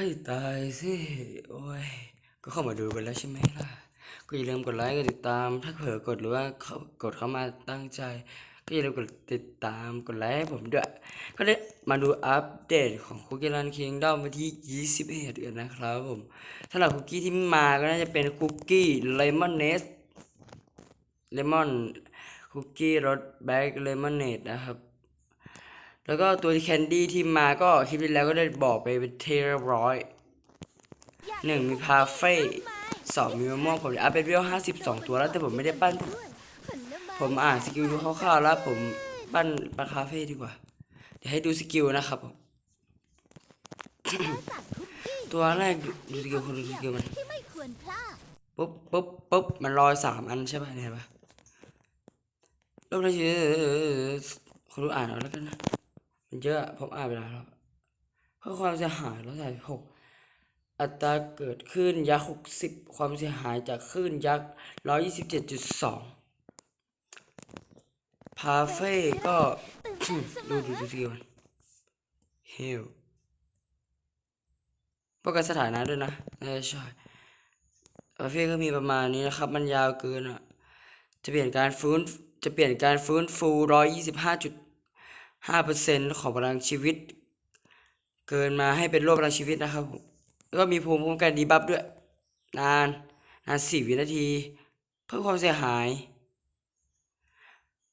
ให้ตายสิ โอ้ย ก็เข้ามาดูกันแล้วใช่ไหมล่ะ ก็อย่าลืมกดไลค์กดติดตาม ถ้าเผลอกดหรือว่าเขากดเข้ามาตั้งใจ ก็อย่าลืมกดติดตามกดไลค์ให้ผมด้วย ก็ได้มาดูอัปเดตของคุกกี้รันคิงดอมวันที่ 21เดือนนะครับผมสำหรับคุกกี้ที่มาก็น่าจะเป็นคุกกี้เลมอนเนสเลมอนคุกกี้รสแบล็กเลมอนเนสนะครับ แล้วก็ตัวแคนดี้ที่มาก็คลิปที่แล้วก็ได้บอกไปเป็นเทเรียบร้อยหนึ่งมีพาเฟ่สองมีมะม่วงผมจะอัพเป็นเวลห้าสิบสองตัวแล้วแต่ผมไม่ได้ปั้น ผมอ่านสกิลดูคร่าวๆแล้วผมปั้นปั้นคาเฟ่ดีกว่า เดี๋ยวให้ดูสกิลนะครับผมตัวแรกดูสกิลคนดูสกิลมันที่ไม่ควรพลาดปุ๊บปุ๊บปุ๊บมันลอยสามอันใช่ป่ะเนี่ยเห็นปะรอบแรกคือคนดูอ่านเอาแล้วกันนะ มันเยอะผมอ่านไปแล้วเพื่อความเสียหายร้อยสามสิบหกอัตราเกิดขึ้นยักษ์หกสิบความเสียหายจากคลื่นยักษ์ร้อยยี่สิบเจ็ดจุดสองพาเฟ่ก็ดูดูดูสกิลมันเฮลป้องกันสถานะด้วยนะเออใช่พาเฟ่ก็มีประมาณนี้นะครับ มันยาวเกินอะ จะเปลี่ยนการฟื้นจะเปลี่ยนการฟื้นฟูร้อยยี่สิบห้าจุด ห้าเปอร์เซ็นของพลังชีวิต เกินมาให้เป็นโรคพลังชีวิตนะครับผมแล้วก็มีภูมิคุ้มกันดีบัฟด้วย นาน นานสี่วินาที เพิ่มความเสียหาย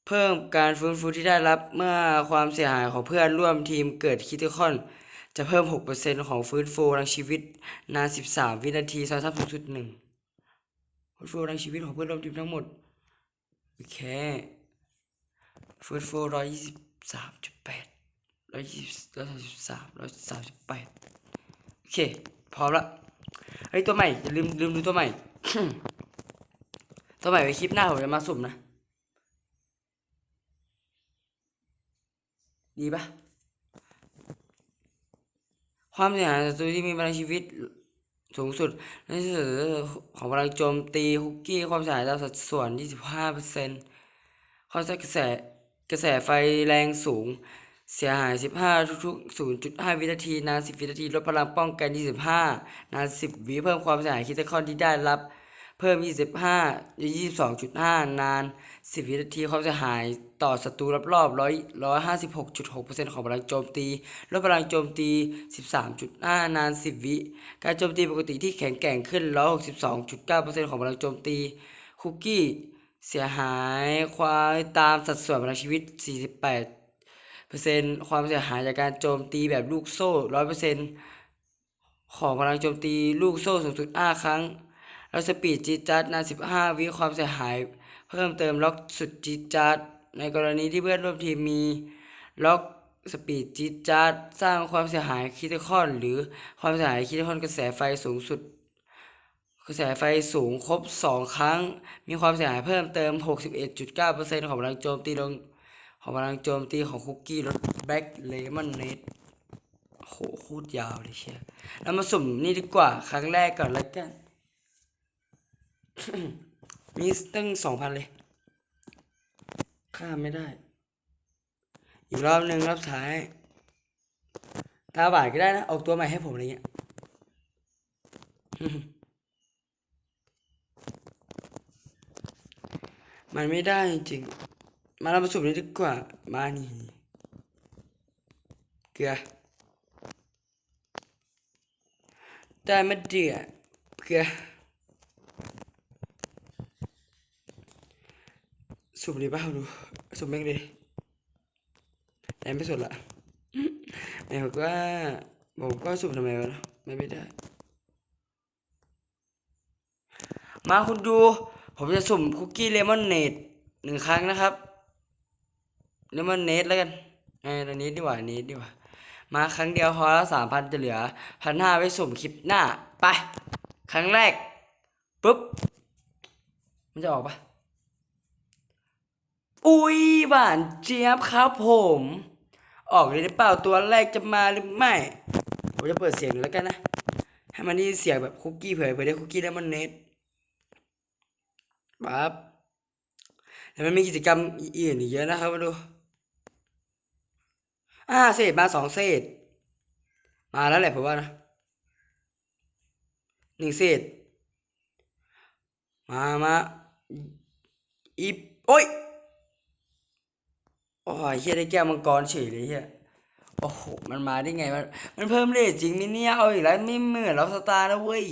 เพิ่มการฟื้นฟูที่ได้รับเมื่อความเสียหายของเพื่อนร่วมทีมเกิดคิติคอน จะเพิ่ม 6%ของฟื้นฟูพลังชีวิต นาน 13 วินาทีซ้อนทับสูงสุดหนึ่งฟื้นฟูพลังชีวิตของเพื่อนร่วมทีมทั้งหมด โอเคฟื้นฟูร้อยยี่ สามจุดแปดร้อยยี่สิบร้อยสามสิบสามร้อยสามสิบแปดโอเค พร้อมละไอ้ตัวใหม่อย่าลืมลืมดูตัวใหม่ ตัวใหม่ไว้คลิปหน้าผมจะมาสุ่มนะ ดีปะความเสียหายศัตรูที่มีพลังชีวิตสูงสุดนั่นคือของพลังโจมตีฮุกกี้ความเสียหายตามสัดส่วน 25%ความเสียกระแส กระแสไฟแรงสูง เสียหาย 15 ทุกๆ 0.5 วินาที นาน 10 วินาที ลดพลังป้องกัน 25 นาน 10 วิเพิ่มความเสียหายคิดคอนที่ได้รับ เพิ่ม 25 22.5 นาน 10 วินาทีความเสียหายต่อศัตรูรอบๆ100 156.6%ของพลังโจมตี ลดพลังโจมตี 13.5 นาน 10 วิ การโจมตีปกติที่แข็งแกร่งขึ้น 162.9%ของพลังโจมตี คุกกี้ เสียหายความตามสัดส่วนพลังชีวิต 48เปอร์เซ็นต์ความเสียหายจากการโจมตีแบบลูกโซ่ร้อยเปอร์เซ็นต์ของพลังโจมตีลูกโซ่สูงสุด 5 ครั้ง แล้วสปีดจีจัดนาน 15 วิความเสียหาย เพิ่มเติมล็อกสุดจีจัดในกรณีที่เพื่อนร่วมทีมมีล็อกสปีดจีจัดสร้างความเสียหายคิติคอนหรือความเสียหายคิติคอนกระแสไฟสูงสุด กระแสไฟสูงครบ 2 ครั้ง มีความเสียหายเพิ่มเติม 61.9%ของพลังโจมตีลงของพลังโจมตีของคุกกี้รสแบล็กเลมอนเนสโหโคตรยาวเลยเชียเรามาสุ่มนี่ดีกว่า ครั้งแรกก่อนแล้วกัน มีตั้งสองพันเลย ข้ามไม่ได้ อีกรอบหนึ่งรอบท้าย ตาบาดก็ได้นะ ออกตัวใหม่ให้ผมอะไรเงี้ย มันไม่ได้จริง มาเรามาสุ่มนี้ดีกว่า มานี่เกลือได้มาเดือเกลือสุ่มดีป่ะดูสุ่มแม่งดิแต่ไม่สุดละไอ้ผมก็ผมก็สุ่มทำไมวะไม่ไม่ได้ มาคุณดู ผมจะสุ่มคุกกี้เลมอนเนดหนึ่งครั้งนะครับเลมอนเนดแล้วกันเออตอนนี้ดีกว่านี้ดีกว่า มาครั้งเดียวพอแล้วสามพันจะเหลือพันห้าไว้สุ่มคลิปหน้า ไป ครั้งแรกปุ๊บ มันจะออกปะอุ้ยหวานเจี๊ยบครับผม ออกเลยหรือเปล่าตัวแรกจะมาหรือไม่ผมจะเปิดเสียงแล้วกันนะ ให้มันได้เสียงแบบคุกกี้เผยเผยได้คุกกี้เลมอนเนด ปั๊บแล้วมันมีกิจกรรมอื่นอีกเยอะนะครับมาดู อ่าเศษมาสองเศษ มาแล้วแหละผมว่านะหนึ่งเศษ มามาอีปโอ้ยโอ้ยเฮียได้แก้วมังกรเฉยเลยเฮียโอ้โหมันมาได้ไง มันมันเพิ่มเรทจริงไหมเนี่ยเอาอีกแล้วไม่เหมือนล็อกสตาร์แล้วเว้ย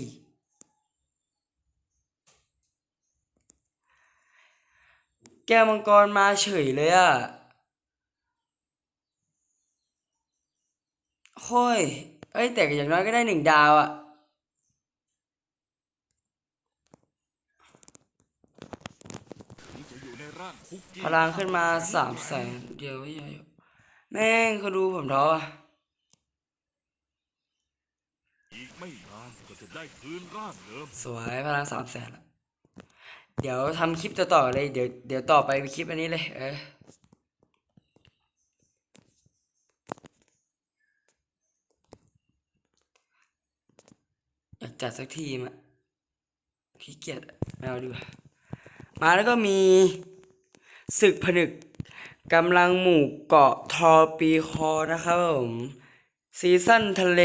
แก้วมังกรมาเฉยเลยอะโอ้ยเอ้ยแต่อย่างน้อยก็ได้หนึ่งดาวอะถึงจะพลังขึ้นมาสามแสนเดียวไม่ใช่แม่งเขาดูผมท้ออะอีกไม่นานก็จะได้คืนร่างเดิมสวยพลังสามแสนละ เดี๋ยวทำคลิปต่อๆเลยเดี๋ยวเดี๋ยวต่อไปเป็นคลิปอันนี้เลย เอออยากจัดสักทีมอะขี้เกียจไม่เอาดีกว่ามาแล้วก็มีศึกผนึกกำลังหมู่เกาะทอปีคอนะครับผมซีซั่นทะเล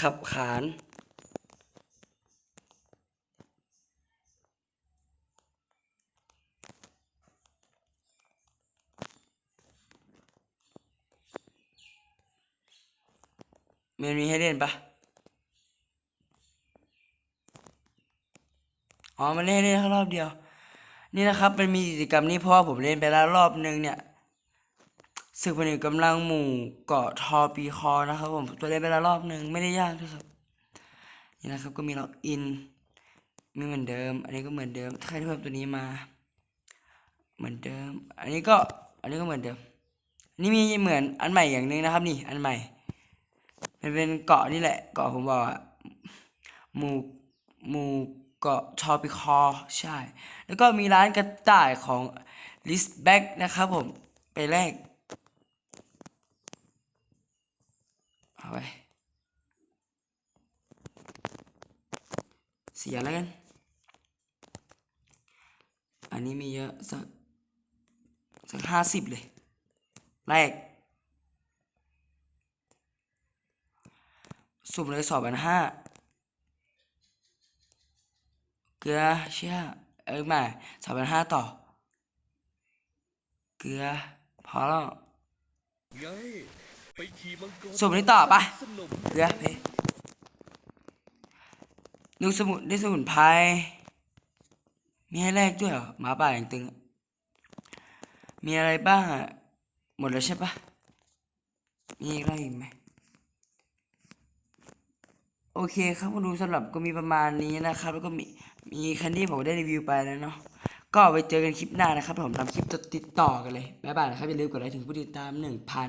ขับขาน มันมีให้เล่นปะอ๋อมันเล่นได้แค่รอบเดียว นี่นะครับมันมีกิจกรรมนี้เพราะว่าผมเล่นไปแล้วรอบนึงเนี่ยศึกผนึกกำลังหมู่เกาะทอปีคอนะครับผมตัวเล่นไปแล้วรอบนึงไม่ได้ยากด้วยครับนี่นะครับก็มีล็อกอินม่เหมือนเดิม อันนี้ก็เหมือนเดิมถ้าใครเพิ่มตัวนี้มา เหมือนเดิม อันนี้ก็อันนี้ก็เหมือนเดิมนนี้มีเหมือนอันใหม่อย่างหนึงนะครับ นี่อันใหม่ มันเป็นเกาะนี่แหละ เกาะผมบอกอะหมู่หมู่เกาะชอปิคอใช่ แล้วก็มีร้านกระต่ายของลิสแบ็กนะครับผมไปแรกเอาไปเสียแล้วกัน อันนี้มีเยอะสักสักห้าสิบเลย แรก สุ่มเลยสองพันห้าเกลือเชื่อเอ้ยมาสองพันห้าต่อ เกลือพอแล้วสุ่มนี้ต่อปะเกลือเพลูกสมุนได้สมุนไพรมีให้แลกด้วยเหรอหมาป่าอย่างตึง มีอะไรบ้างอะหมดแล้วใช่ปะมีอะไรอีกไหม โอเคครับคุณดูสำหรับก็มีประมาณนี้นะครับ แล้วก็มีมีคันที่ผมได้รีวิวไปแล้วเนาะก็ไปเจอกันคลิปหน้านะครับผมทำคลิปติดต่อกันเลยบ๊ายบายนะครับอย่าลืมกดไลค์ถึงผู้ติดตามหนึ่งพัน